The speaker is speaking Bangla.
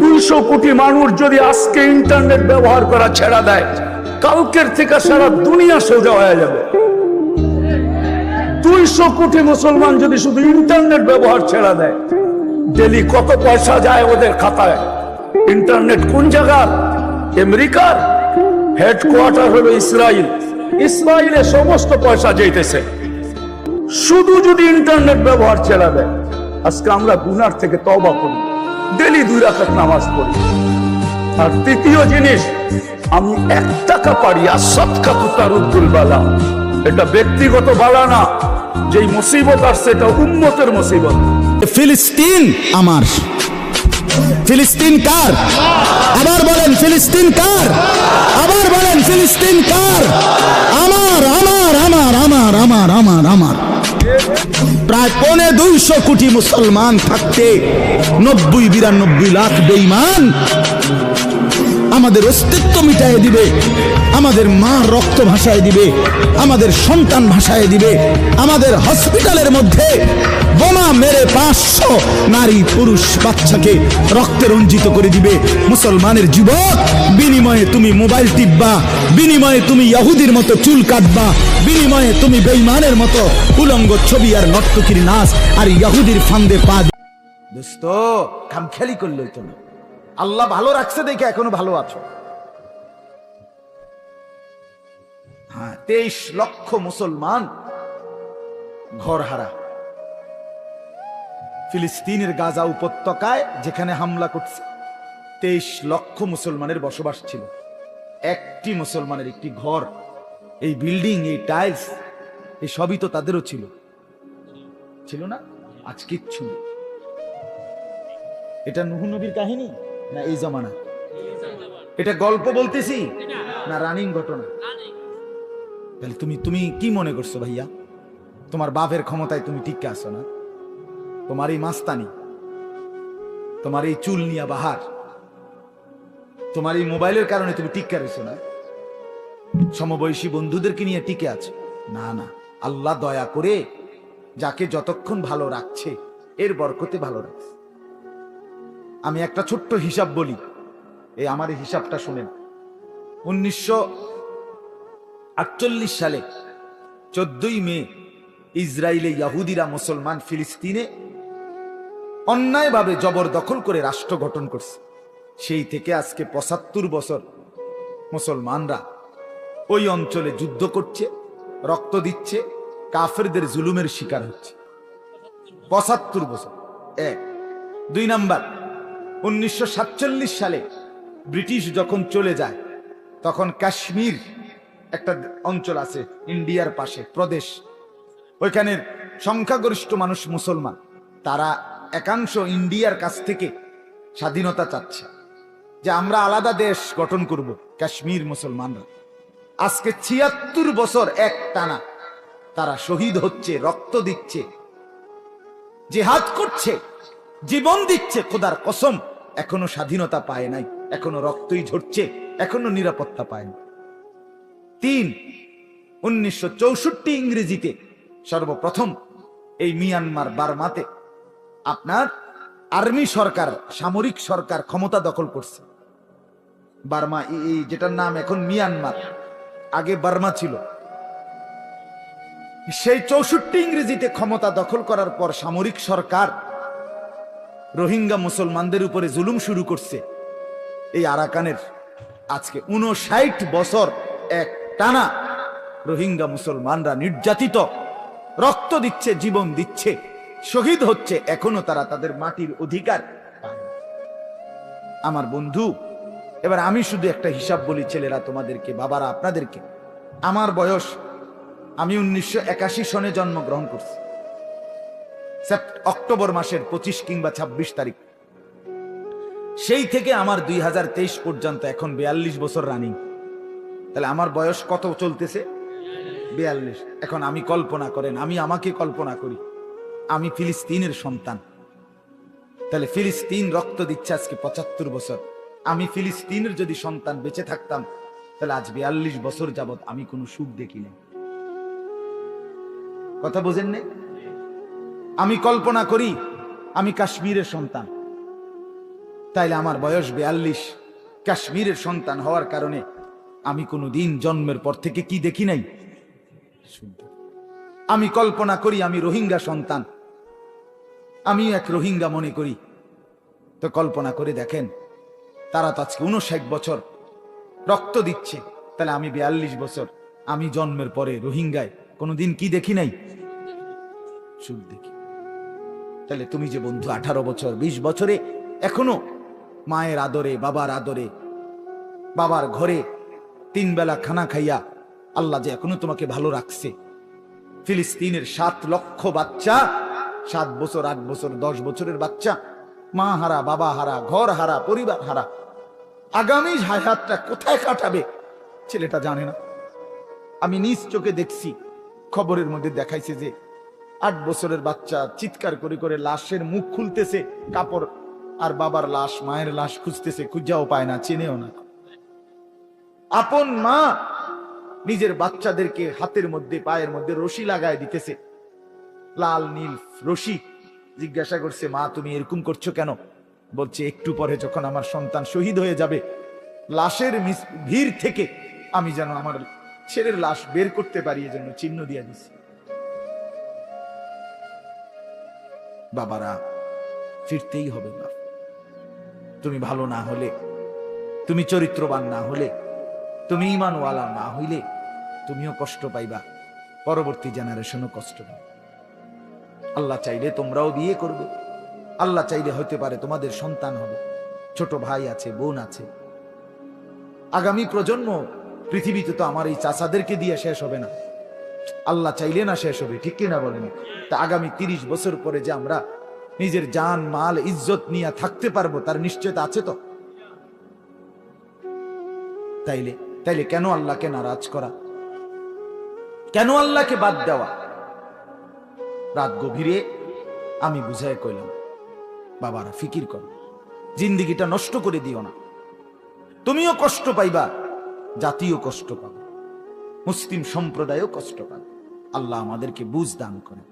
দুইশো কোটি মানুষ যদি আজকে ইন্টারনেট ব্যবহার করা ছেড়া দেয়, কালকের থেকে সারা দুনিয়া সোজা হয়ে যাবে। দুইশো কোটি মুসলমান যদি শুধু ইন্টারনেট ব্যবহার ছেড়া দেয়, ডেলি কত পয়সা যায় ওদের খাতায়? ইন্টারনেট কোন জায়গার? আমেরিকার? হেডকোয়ার্টার হলো ইসরায়েল ইসরায়েলে সমস্ত পয়সা যেতেছে শুধু যদি ইন্টারনেট ব্যবহার ছেড়া দেয়, আজকে আমরা গুনার থেকে তবা করি ডেলি দুই রাখাত নামাজ পড়ি। আর তৃতীয় জিনিস, আমি এক টাকা পারি আর সৎকা তার উদ্দুল বালা। এটা ব্যক্তিগত বালা না, যেই মুসিবত আসছে এটা উন্মতের মুসিবত। ফিলিস্তিন আমার। ফিলিস্তিন কার? আবার বলেন, ফিলিস্তিন কার? আবার বলেন, ফিলিস্তিন কার? আমার আমার আমার আমার আমার আমার আমার। প্রায় দুইশো কোটি মুসলমান থাকতে নব্বই বিরানব্বই লাখ বেইমান আমাদের অস্তিত্ব মিটাই দিবে, আমাদের মা রক্ত ভাসায় দিবে, আমাদের সন্তান ভাসায় দিবে, আমাদের হসপিটালের মধ্যে বোমা মেরে পাঁচশো নারী পুরুষ বাচ্চাকে রক্তে রঞ্জিত করে দিবে। মুসলমানের যুবক, বিনিময়ে তুমি মোবাইল টিপবা, বিনিময়ে তুমি ইয়াহুদির মতো চুল কাটবা, বিনিময়ে তুমি বেইমানের মতো উলঙ্গ ছবি আর নর্তকির নাচ আর ইয়াহুদির ফান্দে পা দোস্ত, খামখেয়ালি করলই তুমি আল্লাহ ভালো রাখছে দেখে এখনও ভালো আছো। হ্যাঁ তেইশ লক্ষ মুসলমান ঘর হারা। ফিলিস্তিনের গাজা উপত্যকায় যেখানে হামলা করছে, তেইশ লক্ষ মুসলমানের বসবাস ছিল। একটি মুসলমানের একটি ঘর, এই বিল্ডিং, এই টাইলস এই সবই তো তাদেরও ছিল। ছিল না? আজ কিচ্ছু এটা নুহ নবীর কাহিনী? না এই জমানা? এটা গল্প বলতেছি না রানিং ঘটনা? তাহলে তুমি তুমি কি মনে করছ ভাইয়া? তোমার বাপের ক্ষমতায় তুমি টিকে আসো না? তোমার এই মাস্তানি, তোমার এই চুল নিয়া বাহার, তোমার এই মোবাইলের কারণে তুমি টিকে রয়েছো না? সমবয়সী বন্ধুদেরকে নিয়ে টিকে আছে? না না। আল্লাহ দয়া করে যাকে যতক্ষণ ভালো রাখছে, এর বরকতে ভালো রাখছে। আমি একটা ছোট্ট হিসাব বলি। এই আমার হিসাবটা শুনেন। উনিশশো আটচল্লিশ সালে চোদ্দই মে ইসরায়েলে ইয়াহুদিরা মুসলমান ফিলিস্তিনে অন্যায়ভাবে জবরদখল করে রাষ্ট্র গঠন করছে। সেই থেকে আজকে পঁচাত্তর বছর মুসলমানরা ওই অঞ্চলে যুদ্ধ করছে, রক্ত দিচ্ছে, কাফেরদের জুলুমের শিকার হচ্ছে। পঁচাত্তর বছর। এক। দুই নাম্বার। উনিশশো সাতচল্লিশ সালে ব্রিটিশ যখন চলে যায়, তখন কাশ্মীর একটা অঞ্চল আছে ইন্ডিয়ার পাশে, প্রদেশ। ওইখানের সংখ্যাগরিষ্ঠ মানুষ মুসলমান। তারা একাংশ ইন্ডিয়ার কাছ থেকে স্বাধীনতা চাচ্ছে যে আমরা আলাদা দেশ গঠন করব, কাশ্মীর মুসলমানরা। আজকে ছিয়াত্তর বছর এক টানা তারা শহীদ হচ্ছে, রক্ত দিচ্ছে, জেহাদ করছে, জীবন দিচ্ছে, খোদার কসম। এখনও স্বাধীনতা পায় নাই, এখনও রক্তই ঝরছে, এখনও নিরাপত্তা পায় না। তিন, উনিশশো ইংরেজিতে সর্বপ্রথম এই মিয়ানমার বার্মাতে আপনার আর্মি সরকার, সামরিক সরকার ক্ষমতা দখল করছে। বার্মা এই যেটার নাম এখন মিয়ানমার, আগে বার্মা ছিল। সেই চৌষট্টি ইংরেজিতে ক্ষমতা দখল করার পর সামরিক সরকার রোহিঙ্গা মুসলমানদের উপরে জুলুম শুরু করছে। এই আরাকানের আজকে উনষাট বছর এক টানা রোহিঙ্গা মুসলমানরা নির্যাতিত, রক্ত দিচ্ছে, জীবন দিচ্ছে, শহীদ হচ্ছে, এখনও তারা তাদের মাটির অধিকার আমার বন্ধু, এবার আমি শুধু একটা হিসাব বলি, ছেলেরা তোমাদেরকে, বাবারা আপনাদেরকে। আমার বয়স, আমি উনিশশো একাশি সনে জন্মগ্রহণ করছি। অক্টোবর মাসের পঁচিশ কিংবা ২৬ তারিখ। সেই থেকে আমার দুই হাজার তেইশ পর্যন্ত এখন বিয়াল্লিশ বছর রানিং তাহলে আমার বয়স কত চলতেছে? বিয়াল্লিশ। এখন আমি কল্পনা করেন, আমি আমাকে কল্পনা করি, আমি ফিলিস্তিনের সন্তান। তাহলে ফিলিস্তিন রক্ত দিচ্ছে আজকে পঁচাত্তর বছর। আমি ফিলিস্তিনের যদি সন্তান বেঁচে থাকতাম, তাহলে আজ বিয়াল্লিশ বছর যাবত আমি কোনো সুখ দেখি নাই। কথা বোঝেন নে? আমি কল্পনা করি, আমি কাশ্মীরের সন্তান। তাইলে আমার বয়স বেয়াল্লিশ। কাশ্মীরের সন্তান হওয়ার কারণে আমি কোনো দিন জন্মের পর থেকে কি দেখি নাই? আমি কল্পনা করি, আমি রোহিঙ্গা সন্তান। আমি এক রোহিঙ্গা মনে করি। তো কল্পনা করে দেখেন, তারা তো আজকে উনষাট বছর রক্ত দিচ্ছে। তাহলে আমি বিয়াল্লিশ বছর, আমি জন্মের পরে রোহিঙ্গায় কোনোদিন কি দেখি নাই? সুখ দেখি তাহলে তুমি যে বন্ধু আঠারো বছর, বিশ বছরে, এখনও মায়ের আদরে, বাবার আদরে, বাবার ঘরে তিন বেলা খানা খাইয়া আল্লাহ যে এখনও তোমাকে ভালো রাখছে। ফিলিস্তিনের সাত লক্ষ বাচ্চা, সাত বছর, আট বছর, দশ বছরের বাচ্চা, মা হারা, বাবা হারা, ঘর হারা, পরিবার হারা, আগামী হায়াতটা কোথায় কাটাবে ছেলেটা জানে না। আমি নিজ চোখে দেখছি, খবরের মধ্যে দেখাইছে যে আট বছরের বাচ্চা চিৎকার করে করে লাশের মুখ খুলতেছে, কাপড় আর বাবার লাশ, মায়ের লাশ খুঁজতেছে, খুঁজাও পায় না, চেনেও না। আপন মা নিজের বাচ্চাদেরকে হাতের মধ্যে, পায়ের মধ্যে রশি লাগায় দিতেছে। লাল, নীল রশি জিজ্ঞাসা করছে, মা, তুমি এরকম করছ কেন? বলছে, একটু পরে যখন আমার সন্তান শহীদ হয়ে যাবে, লাশের ভিড় থেকে আমি যেন আমার ছেলের লাশ বের করতে পারি, এজন্য চিহ্ন দিয়ে দিছি। বাবারা, ফিরতেই হবে না তুমি ভালো না হলে, তুমি চরিত্রবান না হলে, তুমি ইমানওয়ালা না হইলে তুমিও কষ্ট পাইবা, পরবর্তী জেনারেশনও কষ্ট পাবে। আল্লাহ চাইলে তোমরাও বিয়ে করবে, আল্লাহ চাইলে হতে পারে তোমাদের সন্তান হবে, ছোট ভাই আছে, বোন আছে। আগামী প্রজন্ম পৃথিবীতে তো আমার এই চাচাদেরকে দিয়ে শেষ হবে না। আল্লাহ চাইলে না শেষ হবে, ঠিক কিনা বলেন? তা আগামী তিরিশ বছর পরে যে আমরা নিজের জান, মাল, ইজ্জত নিয়ে থাকতে পারব, তার নিশ্চয়তা আছে তো? তাইলে তাইলে কেন আল্লাহকে নারাজ করা? কেন আল্লাহকে বাদ দেওয়া? রাত গভীরে আমি বুঝাই কইলাম, বাবারা, ফিকির করো, জিন্দিগিটা নষ্ট করে দিও না। তুমিও কষ্ট পাইবা জাতীয় কষ্ট পাবে। মুসলিম সম্প্রদায়ও কষ্ট পাবে আল্লাহ আমাদেরকে বুঝ দান করে